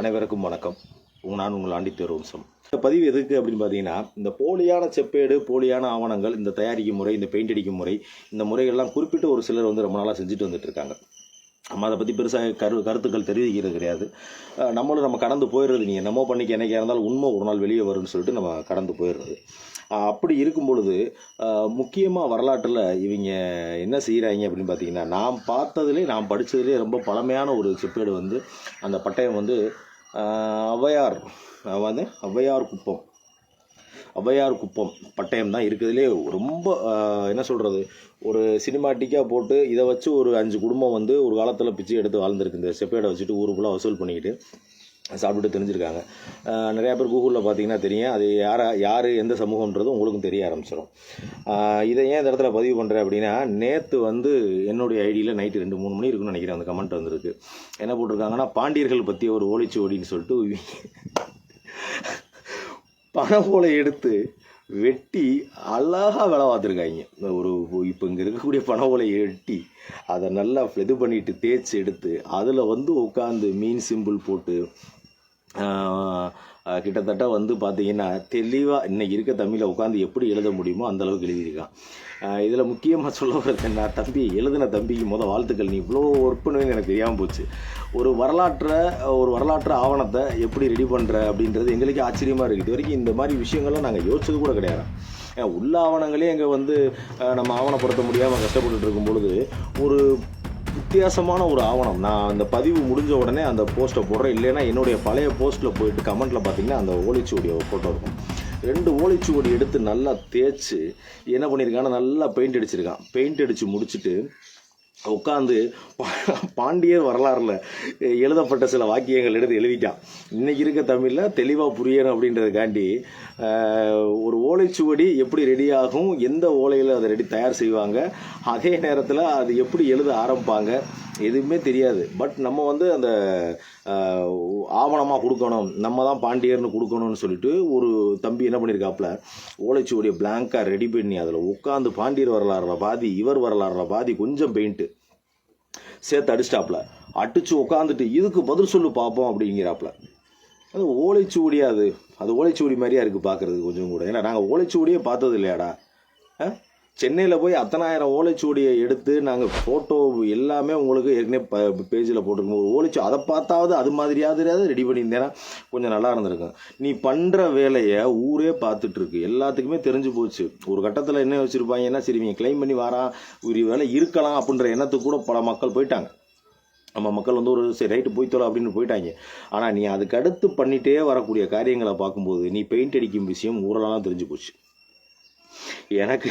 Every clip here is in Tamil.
அனைவருக்கும் வணக்கம். நான் உங்கள் ஆண்டி தேர்வம்சம் இந்த பதிவு எதுக்கு அப்படின்னு பார்த்தீங்கன்னா இந்த போலியான செப்பேடு போலியான ஆவணங்கள் இந்த தயாரிக்கும் முறை இந்த பெயிண்ட் அடிக்கும் முறை இந்த முறைகள்லாம் குறிப்பிட்டு ஒரு சிலர் வந்து ரொம்ப நாளாக செஞ்சுட்டு வந்துட்டு இருக்காங்க. நம்ம அதை பற்றி பெருசாக கரு கருத்துக்கள் தெரிவிக்கிறது கிடையாது. நம்மளும் நம்ம கடந்து போயிடுறது நீங்கள் என்னமோ பண்ணிக்க என்னைக்கா இருந்தாலும் உண்மை ஒரு நாள் வெளியே வரும்னு சொல்லிட்டு நம்ம கடந்து போயிடுறது. அப்படி இருக்கும் பொழுது முக்கியமாக வரலாற்றில் இவங்க என்ன செய்கிறாங்க அப்படின்னு பார்த்தீங்கன்னா நாம் பார்த்ததுலேயே நாம் படித்ததுலேயே ரொம்ப பழமையான ஒரு செப்பேடு வந்து அந்த பட்டயம் வந்து ஔவையார் வந்து ஔவையார் குப்பம். ஔவையார் குப்பம் பட்டயம் தான். இருக்கிறதுலே ரொம்ப என்ன சொல்கிறது ஒரு சினிமாட்டிக்காக போட்டு இதை வச்சு ஒரு அஞ்சு குடும்பம் வந்து ஒரு காலத்தில் பிச்சை எடுத்து வாழ்ந்துருக்கு. இந்த செப்பேடை வச்சுட்டு ஊருக்குள்ளே வசூல் பண்ணிக்கிட்டு சாப்பிட்டு தெரிஞ்சிருக்காங்க. நிறையா பேர் கூகுளில் பார்த்தீங்கன்னா தெரியும். அது யாரா யார் எந்த சமூகம்ன்றது உங்களுக்கும் தெரிய ஆரம்பிச்சிடும் இதை ஏன் இந்த இடத்துல பதிவு பண்ணுறேன் அப்படின்னா நேற்று வந்து என்னுடைய ஐடியில் நைட்டு ரெண்டு மூணு மணி இருக்குன்னு நினைக்கிறேன். அந்த கமெண்ட் வந்திருக்கு. என்ன போட்டிருக்காங்கன்னா பாண்டியர்கள் பற்றி ஒரு ஓலைச்சுவடின்னு சொல்லிட்டு பணப்போலை எடுத்து வெட்டி அழகாக வேலை பார்த்துருக்காங்க. ஒரு இப்போ இங்கே இருக்கக்கூடிய பணவோலை வெட்டி அதை நல்லா இது பண்ணிட்டு தேய்ச்சி எடுத்து அதில் வந்து உட்காந்து மீன் சிம்பிள் போட்டு கிட்டத்தட்ட வந்து பார்த்தீங்கன்னா தெளிவாக இன்னைக்கு இருக்க தமிழில் உட்காந்து எப்படி எழுத முடியுமோ அந்தளவுக்கு எழுதியிருக்கான். இதில் முக்கியமாக சொல்ல வரது என்ன தம்பி எழுதின தம்பிக்கு முதல் வாழ்த்துக்கள். நீ இவ்வளோ ஒர்க் பண்ணுவேன்னு எனக்கு தெரியாமல் போச்சு. ஒரு வரலாற்றை ஒரு வரலாற்று ஆவணத்தை எப்படி ரெடி பண்ணுற அப்படின்றது எங்களுக்கே ஆச்சரியமாக இருக்குது. இது வரைக்கும் இந்த மாதிரி விஷயங்கள்லாம் நாங்கள் யோசிச்சது கூட கிடையாது. உள்ள ஆவணங்களே எங்கே வந்து நம்ம ஆவணப்படுத்த முடியாமல் கஷ்டப்பட்டுட்டு இருக்கும் பொழுது ஒரு வித்தியாசமான ஒரு ஆவணம். நான் அந்த பதிவு முடிஞ்ச உடனே அந்த போஸ்ட்டை போடுறேன். இல்லைன்னா என்னுடைய பழைய போஸ்ட்டில் போயிட்டு கமெண்ட்டில் பார்த்தீங்கன்னா அந்த ஓலைச்சுவடியை ஃபோட்டோ இருக்கும். ரெண்டு ஓலைச்சுவடி எடுத்து நல்லா தேய்ச்சி என்ன பண்ணியிருக்காங்கன்னா நல்லா பெயிண்ட் அடிச்சிருக்கான். பெயிண்ட் அடித்து முடிச்சுட்டு உட்காந்து பாண்டியர் வரலாறுல எழுதப்பட்ட சில வாக்கியங்கள் எடுத்து எழுதிட்டான். இன்னைக்கு இருக்க தமிழில் தெளிவாக புரியணும் அப்படின்றதுக்காண்டி ஒரு ஓலைச்சுவடி எப்படி ரெடி ஆகும் எந்த ஓலையில் அதை ரெடி தயார் செய்வாங்க அதே நேரத்தில் அது எப்படி எழுத ஆரம்பிப்பாங்க எதுவுமே தெரியாது. பட் நம்ம வந்து அந்த ஆவணமாக கொடுக்கணும். நம்ம தான் பாண்டியர்னு கொடுக்கணும்னு சொல்லிட்டு ஒரு தம்பி என்ன பண்ணியிருக்காப்புல ஓலைச்சுவடியை பிளாங்காக ரெடி பண்ணி அதில் உட்காந்து பாண்டியர் வரலாறுல பாதி இவர் வரலாறுல பாதி கொஞ்சம் பெயிண்ட்டு சேர்த்து அடிச்சிட்டாப்புல. அடிச்சு உட்காந்துட்டு இதுக்கு பதில் சொல்லு பார்ப்போம் அப்படிங்கிறாப்புல. அது ஓலைச்சுவடியா அது? அது ஓலைச்சுவடி மாதிரியா இருக்குது பார்க்குறதுக்கு கொஞ்சம் கூட. ஏன்னா நாங்கள் ஓலைச்சுவடியே பார்த்தது இல்லையாடா சென்னையில் போய் அத்தனாயிரம் ஓலைச்சுவடியை எடுத்து நாங்கள் ஃபோட்டோ எல்லாமே உங்களுக்கு ஏற்கனவே ப பேஜில் போட்டிருக்கோம். ஒரு ஓலைச்சு அதை பார்த்தாவது அது மாதிரியாவது ரெடி பண்ணியிருந்தேன்னா கொஞ்சம் நல்லா இருந்திருக்கும். நீ பண்ணுற வேலையை ஊரே பார்த்துட்ருக்கு எல்லாத்துக்குமே தெரிஞ்சு போச்சு. ஒரு கட்டத்தில் என்ன வச்சுருப்பாங்கன்னா சரி இவங்க கிளைம் பண்ணி வாரான் ஒரு வேலை இருக்கலாம் அப்படின்ற எண்ணத்துக்கு கூட பல மக்கள் போயிட்டாங்க. நம்ம மக்கள் வந்து ஒரு சரி ரைட்டு போய் தொலை அப்படின்னு போயிட்டாங்க. ஆனால் நீ அதுக்கு அடுத்து பண்ணிகிட்டே வரக்கூடிய காரியங்களை பார்க்கும்போது நீ பெயிண்ட் அடிக்கும் விஷயம் ஊரெல்லாம் தெரிஞ்சு போச்சு. எனக்கு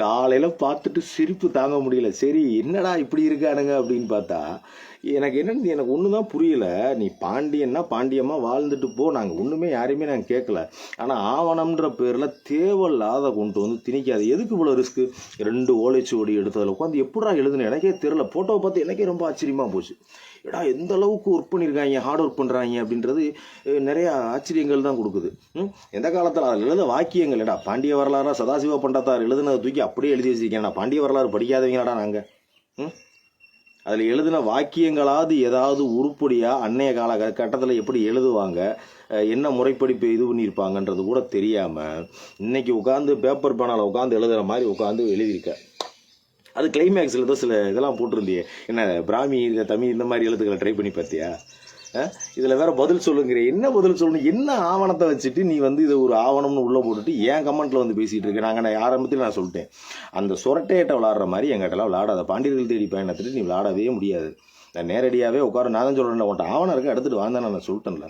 காலையில் பார்த்துட்டு சிரிப்பு தாங்க முடியல. சரி என்னடா இப்படி இருக்கானுங்க அப்படின்னு பார்த்தா எனக்கு என்னன்னு எனக்கு ஒன்று தான் புரியல. நீ பாண்டியன்னா பாண்டியமாக வாழ்ந்துட்டு போ. நாங்கள் ஒன்றுமே யாரையுமே நாங்கள் கேட்கல ஆனால் ஆவணம்ன்ற பேரில் தேவையில்லாத கொண்டு வந்து திணிக்காது. எதுக்கு இவ்வளோ ரிஸ்க்கு ரெண்டு ஓலைச்சுவடி எடுத்ததில் உட்காந்து எப்படா எழுதுன? எனக்கே தெரில ஃபோட்டோவை பார்த்து எனக்கே ரொம்ப ஆச்சரியமாக போச்சு. ஏடா எந்த அளவுக்கு ஒர்க் பண்ணியிருக்காங்க ஹார்ட் ஒர்க் பண்ணுறாங்க அப்படின்றது நிறையா ஆச்சரியங்கள் தான் கொடுக்குது. ம்? எந்த காலத்தில்? அதில் எழுத வாக்கியங்கள். ஏடா பாண்டிய வரலாறா சதாசிவ பண்டத்தார் எழுதுனதை தூக்கி அப்படியே எழுதி வச்சிருக்கேன். பாண்டிய வரலாறு படிக்காதவங்களாடா நாங்கள் ம்? அதில் எழுதின வாக்கியங்களாவது ஏதாவது உருப்படியாக அன்னைய கால கட்டத்தில் எப்படி எழுதுவாங்க என்ன முறைப்படிப்பு இது பண்ணியிருப்பாங்கன்றது கூட தெரியாமல் இன்றைக்கி உட்காந்து பேப்பர் பேனால் உட்காந்து எழுதுகிற மாதிரி உட்காந்து எழுதியிருக்கேன் அது கிளைமேக்ஸில் ஏதோ சில இதெல்லாம் போட்டிருந்தியே. என்ன பிராமி இந்த தமிழ் இந்த மாதிரி எழுத்துக்களை ட்ரை பண்ணி பார்த்தியா? இதில் வேற பதில் சொல்லுங்கிற என்ன பதில் சொல்லணும் என்ன ஆவணத்தை வச்சுட்டு நீ வந்து இதை ஒரு ஆவணம்னு உள்ளே போட்டுட்டு ஏன் கமெண்ட்டில் வந்து பேசிகிட்டு இருக்க? நாங்கள் நான் ஆரம்பத்தில் நான் சொல்லிட்டேன். அந்த சொரட்டையிட்ட விளாடுற மாதிரி எங்கிட்டலாம் விளாடாத பாண்டியர்கள் தேடி பயணத்துட்டு நீ விளாடவே முடியாது. நான் நேரடியாகவே உட்கார நான் தான் சொல்கிறேன் உன்ட்ட ஆவணம் இருக்க எடுத்துகிட்டு வாங்க நான் சொல்லிட்டேன்ல.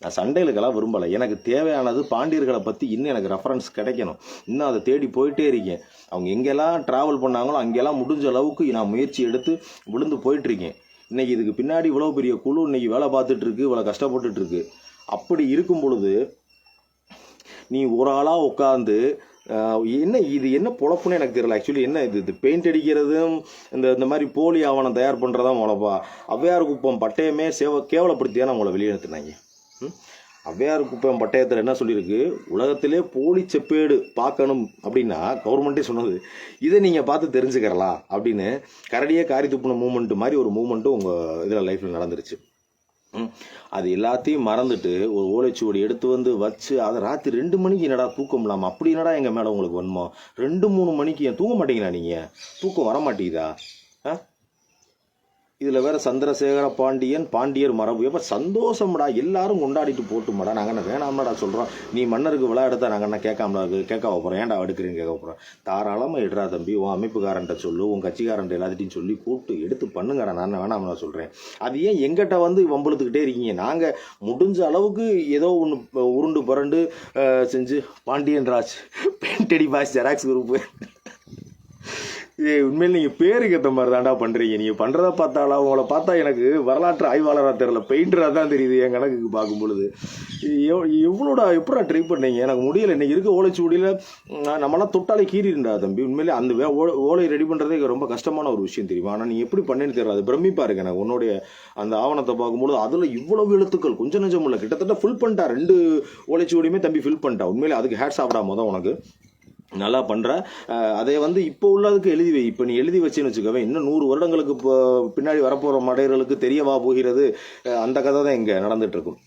நான் சண்டைகளுக்கெல்லாம் விரும்பலை. எனக்கு தேவையானது பாண்டியர்களை பற்றி இன்னும் எனக்கு ரெஃபரன்ஸ் கிடைக்கணும். இன்னும் அதை தேடி போயிட்டே இருக்கேன். அவங்க எங்கெல்லாம் ட்ராவல் பண்ணாங்களோ அங்கெல்லாம் முடிஞ்ச அளவுக்கு நான் முயற்சி எடுத்து விழுந்து போயிட்டுருக்கேன். இன்றைக்கி இதுக்கு பின்னாடி இவ்வளோ பெரிய குழு இன்றைக்கி வேலை பார்த்துட்ருக்கு இவ்வளோ கஷ்டப்பட்டுட்ருக்கு அப்படி இருக்கும் பொழுது நீ ஒரு ஆளாக உட்காந்து என்ன இது என்ன பொழப்புன்னு எனக்கு தெரியல. ஆக்சுவலி என்ன இது இது பெயிண்ட் அடிக்கிறதும் இந்த இந்த மாதிரி போலி ஆவணம் தயார் பண்ணுறதான் உழப்பா அவ்வையார் குப்பம் பட்டயமே சேவ கேவலப்படுத்தியா நான் உங்களை வெளியெடுத்துனாங்க ம்? ஔவையார் குப்பம் பட்டயத்தில் என்ன சொல்லியிருக்கு? உலகத்திலே போலி செப்பேடு பார்க்கணும் அப்படின்னா கவர்மெண்ட்டே சொன்னது. இதை நீங்கள் பார்த்து தெரிஞ்சுக்கிறலாம் அப்படின்னு கரடியே காரி துப்புன மூமெண்ட் மாதிரி ஒரு மூமெண்ட்டும் உங்கள் இதில் லைஃப்பில் நடந்துருச்சு. ம். அது எல்லாத்தையும் மறந்துட்டு ஒரு ஓலைச்சுவடி எடுத்து வந்து வச்சு அதை ராத்திரி ரெண்டு மணிக்கு என்னடா தூக்கம் இல்லாமல் அப்படி என்னடா எங்கள் மேலே உங்களுக்கு வன்மோ ரெண்டு மூணு மணிக்கு ஏன் தூங்க மாட்டீங்களா நீங்கள் தூக்கம் வர மாட்டேங்குதா ஆ? இதில் வேற சந்திரசேகர பாண்டியன் பாண்டியர் மரபு. எப்போ சந்தோஷம்டா எல்லாரும் கொண்டாடிட்டு போட்டுமாடா. நாங்கள் என்ன வேணாம்டா சொல்கிறோம் நீ மன்னருக்கு விழா நாங்கள் என்ன கேட்காமடா இருக்கு கேட்க போகிறோம் ஏன்டா எடுக்கிறீங்க கேட்க போகிறோம் தாராளமாக எடுறா தம்பி உன் அமைப்புக்காரன்ட்ட சொல்லு உன் கட்சிக்காரன்ட்ட எல்லாத்திட்டையும் சொல்லி கூப்பிட்டு எடுத்து பண்ணுங்கடா. நான் வேணாம் நான் சொல்கிறேன் அது ஏன் எங்கிட்ட வந்து வம்பளுத்துக்கிட்டே இருக்கீங்க? நாங்கள் முடிஞ்ச அளவுக்கு ஏதோ ஒன்று உருண்டு புரண்டு செஞ்சு பாண்டியன் ராஜ் டெடி பாஸ் ஜெராக்ஸ் குரூப்பு ஏய் உண்மையில் நீங்கள் பேருக்கு ஏற்ற மாதிரி தான்டா பண்ணுறீங்க நீங்கள் பண்ணுறத பார்த்தாலா உங்களை பார்த்தா எனக்கு வரலாற்று ஆய்வாளராக தெரில பெயிண்டராக தான் தெரியுது என் கணக்குக்கு பார்க்கும் பொழுது. எவ் எவ்வளோடா எப்படா ட்ரை பண்ணீங்க? எனக்கு முடியல இன்றைக்கி இருக்க ஓலைச்சுவடியில் நம்மளாம் தொட்டாலே கீறிண்டா தம்பி. உண்மையிலே அந்த வே ஓலை ஓலை ரெடி பண்ணுறதே ரொம்ப கஷ்டமான ஒரு விஷயம் தெரியுமா? ஆனால் நீ எப்படி பண்ணேன்னு தெரியல. அது பிரமிப்பாக இருக்கு எனக்கு உன்னுடைய அந்த ஆவணத்தை பார்க்கும்போது அதில் இவ்வளவு எழுத்துக்கள் கொஞ்சம் நெஞ்சம் இல்லை கிட்டத்தட்ட ஃபில் பண்ணிட்டா ரெண்டு ஓலைச்சுவடியுமே தம்பி ஃபில் பண்ணிட்டா. உண்மையிலே அதுக்கு ஹேட் சாப்பிடா மொதல் உனக்கு. நல்லா பண்ணுற அதை வந்து இப்போ உள்ளதுக்கு எழுதி வை. இப்போ நீ எழுதி வச்சேன்னு வச்சுக்கவே இன்னும் நூறு வருடங்களுக்கு இப்போ பின்னாடி வரப்போகிற மடையர்களுக்கு தெரியவா போகிறது? அந்த கதை தான் இங்கே நடந்துகிட்ருக்கும்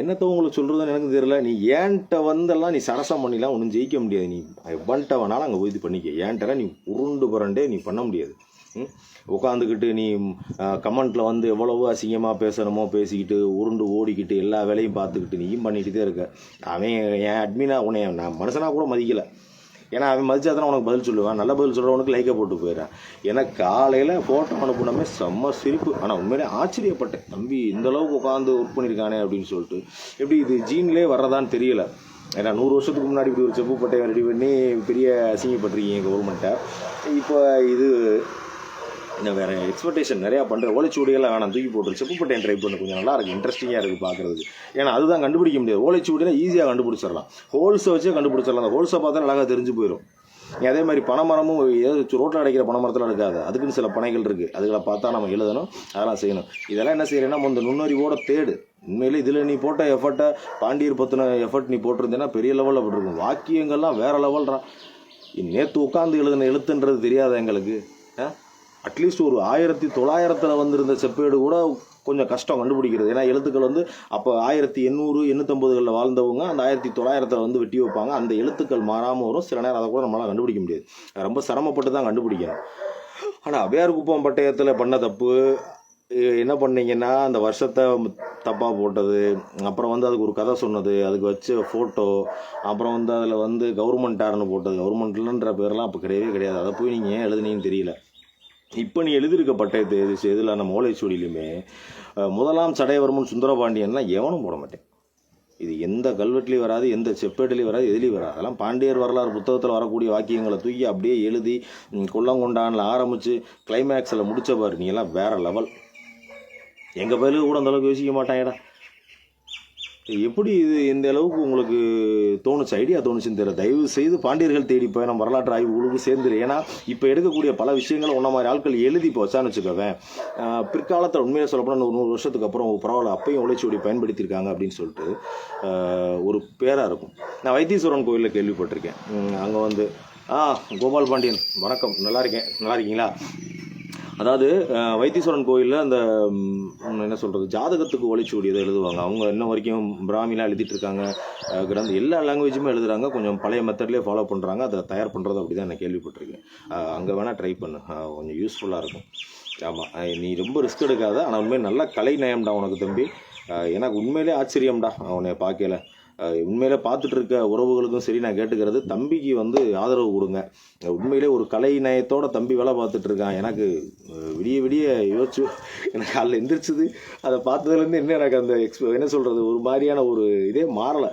என்னத்தை உங்களுக்கு சொல்கிறதுன்னு எனக்கு தெரியல. நீ ஏன்ட்ட வந்தெல்லாம் நீ சரசம் பண்ணிலாம் ஒன்றும் ஜெயிக்க முடியாது. நீ எவன்ட்ட வேணாலும் அங்கே போய் இது பண்ணிக்க. ஏன்ட்டெல்லாம் நீ உருண்டு புரண்டே நீ பண்ண முடியாது. உட்காந்துக்கிட்டு நீ கமெண்ட்டில் வந்து எவ்வளவோ அசிங்கமாக பேசணுமோ பேசிக்கிட்டு உருண்டு ஓடிக்கிட்டு எல்லா வேலையும் பார்த்துக்கிட்டு நீயும் பண்ணிக்கிட்டே இருக்க. அவன் என் அட்மினா உன்னை நான் மனுஷனாக கூட மதிக்கலை. ஏன்னா அவன் மதிச்சா தானே உனக்கு பதில் சொல்லுவான். நல்ல பதில் சொல்கிறவனுக்கு லைக்கை போட்டு போயிடறான். எனக்கு காலையில் ஃபோட்டோ அனுப்புனமே செம்ம சிரிப்பு. ஆனால் உண்மையிலே ஆச்சரியப்பட்டேன். தம்பி இந்த அளவுக்கு உட்காந்து ஒர்க் பண்ணியிருக்கானே அப்படின்னு சொல்லிட்டு. எப்படி இது ஜீன்லேயே வர்றதான்னு தெரியல. ஏன்னா நூறு வருஷத்துக்கு முன்னாடி இப்படி ஒரு செப்பு பட்டையை ரெடி பண்ணி பெரிய அசிங்கப்பட்டிருக்கீங்க கவர்மெண்ட்டை இப்போ இது இன்னும் வேறு எக்ஸ்பெக்டேஷன் நிறையா பண்ணுற ஓலைச்சுவடியெல்லாம் வேணாம் தூக்கி போட்டு செப்புப்பட்டையன் ட்ரை பண்ணு கொஞ்சம் நல்லா இருக்குது இன்ட்ரெஸ்டிங்காக இருக்குது பார்க்குறது ஏன்னா அதுதான் கண்டுபிடிக்க முடியாது. ஓலைச்சுவடினா ஈஸியாக கண்டுபிடிச்சிடலாம். ஹோல்ஸை வச்சே கண்டுபிடிச்சிடலாம். அந்த ஹோல்ஸை பார்த்தா அழகாக தெரிஞ்சு போயிடும் நீ அதே மாதிரி பனைமரமும் ஏதோ ரோட்டில் அடைக்கிற பனைமரத்தில் இருக்காது. அதுக்குன்னு சில பனைகள் இருக்குது அதுகளை பார்த்தா நம்ம எழுதணும் அதெல்லாம் செய்யணும். இதெல்லாம் என்ன செய்யறேன்னா இந்த நுண்ணறிவோட தேடு. உண்மையிலே இதில் நீ போட்ட எஃபர்ட்டை பாண்டியர் பற்றின எஃபர்ட் நீ போட்டிருந்தேன்னா பெரிய லெவலில் விட்டுருக்கும் வாக்கியங்கள்லாம் வேறு லெவல்றான் நேற்று உட்காந்து எழுதின எழுத்துன்றது தெரியாத எங்களுக்கு? அட்லீஸ்ட் ஒரு ஆயிரத்தி தொள்ளாயிரத்தில் வந்திருந்த செப்பேடு கூட கொஞ்சம் கஷ்டம் கண்டுபிடிக்கிறது. ஏன்னா எழுத்துக்கள் வந்து அப்போ ஆயிரத்தி எண்ணூறு எண்ணூற்றம்பதுகளில் வாழ்ந்தவங்க அந்த ஆயிரத்தி தொள்ளாயிரத்தில் வந்து வெட்டி வைப்பாங்க. அந்த எழுத்துக்கள் மாறாமல் வரும். சில நேரம் அதை கூட நம்மளால் கண்டுபிடிக்க முடியாது. ரொம்ப சிரமப்பட்டு தான் கண்டுபிடிக்கணும். ஆனால் அபியார் குப்பம் பட்டயத்தில் பண்ண தப்பு என்ன பண்ணீங்கன்னா அந்த வருஷத்தை தப்பாக போட்டது அப்புறம் வந்து அதுக்கு ஒரு கதை சொன்னது அதுக்கு வச்ச ஃபோட்டோ அப்புறம் வந்து அதில் வந்து கவர்மெண்ட்டார்னு போட்டது. கவர்மெண்ட்லன்ற பேர்லாம் அப்போ கிடையவே கிடையாது. அதை போய் நீங்கள் ஏன் எழுதுனீங்கன்னு தெரியல. இப்போ நீ எழுதியிருக்க பட்டயத்தை எது இதில் நம்ம ஓலைச்சுவடியிலுமே முதலாம் சடையவர்மன் சுந்தரபாண்டியன்லாம் எவனும் போட மாட்டேன். இது எந்த கல்வெட்டுலையும் வராது எந்த செப்பேட்டுலையும் வராது எதுலேயும் வராது. அதெல்லாம் பாண்டியர் வரலாறு புத்தகத்தில் வரக்கூடிய வாக்கியங்களை தூக்கி அப்படியே எழுதி ம், கொல்லங்கொண்டானில் ஆரம்பித்து கிளைமேக்ஸில் முடித்தவர் பாரு. நீ எல்லாம் வேறு லெவல் எங்கள் பயிலுக்கு கூட அந்தளவுக்கு யோசிக்க யோசிக்க மாட்டாங்கடா எப்படி இது இந்த அளவுக்கு உங்களுக்கு தோணுச்சு ஐடியா தோணுச்சுன்னு தெரியல. தயவு செய்து பாண்டியர்கள் தேடி போய் நம்ம வரலாற்று ஆய்வுகளுக்கு சேர்ந்துரு. ஏன்னா இப்போ எடுக்கக்கூடிய பல விஷயங்களை உன்ன மாதிரி ஆட்கள் எழுதி இப்போ வச்சான்னு வச்சுக்கோவேன் பிற்காலத்தில் உண்மையை சொல்லப்போனால் ஒரு நூறு வருஷத்துக்கு அப்புறம் பரவாயில்ல அப்பையும் உழைச்சோடி பயன்படுத்தியிருக்காங்க அப்படின்னு சொல்லிட்டு ஒரு பேராக இருக்கும். நான் வைத்தீஸ்வரன் கோயிலில் கேள்விப்பட்டிருக்கேன். அங்கே வந்து ஆ கோபால் பாண்டியன் வணக்கம். நல்லா இருக்கேன். நல்லா இருக்கீங்களா? அதாவது வைத்தீஸ்வரன் கோயிலில் அந்த என்ன சொல்கிறது ஜாதகத்துக்கு ஒளிச்சுவடி எழுதுவாங்க. அவங்க இன்ன வரைக்கும் பிராமிலாம் எழுதிட்டு இருக்காங்க. கிரந்த எல்லா லாங்குவேஜுமே எழுதுறாங்க. கொஞ்சம் பழைய மெத்தட்லேயே ஃபாலோ பண்ணுறாங்க அதை தயார் பண்ணுறது அப்படி தான் நான் கேள்விப்பட்டிருக்கேன். அங்கே வேணால் ட்ரை பண்ணு. கொஞ்சம் யூஸ்ஃபுல்லாக இருக்கும். ஆமாம் நீ ரொம்ப ரிஸ்க் எடுக்காத. ஆனால் உண்மையை நல்ல கலை நயம்டா உனக்கு தம்பி. எனக்கு உண்மையிலே ஆச்சரியம்டா. அவனை பார்க்கல உண்மையிலே பார்த்துட்டு இருக்க உறவுகளுக்கும் சரி நான் கேட்டுக்கிறது தம்பிக்கு வந்து ஆதரவு கொடுங்க. உண்மையிலே ஒரு கலை நயத்தோட தம்பி வேலை பார்த்துட்டு இருக்கான் எனக்கு விடிய விடிய யோசிச்சு எனக்கு அதில் எந்திரிச்சது அதை பார்த்ததுலேருந்து என்ன எனக்கு அந்த எக்ஸ்ப என்ன சொல்கிறது ஒரு மாதிரியான ஒரு இதே மாறலை.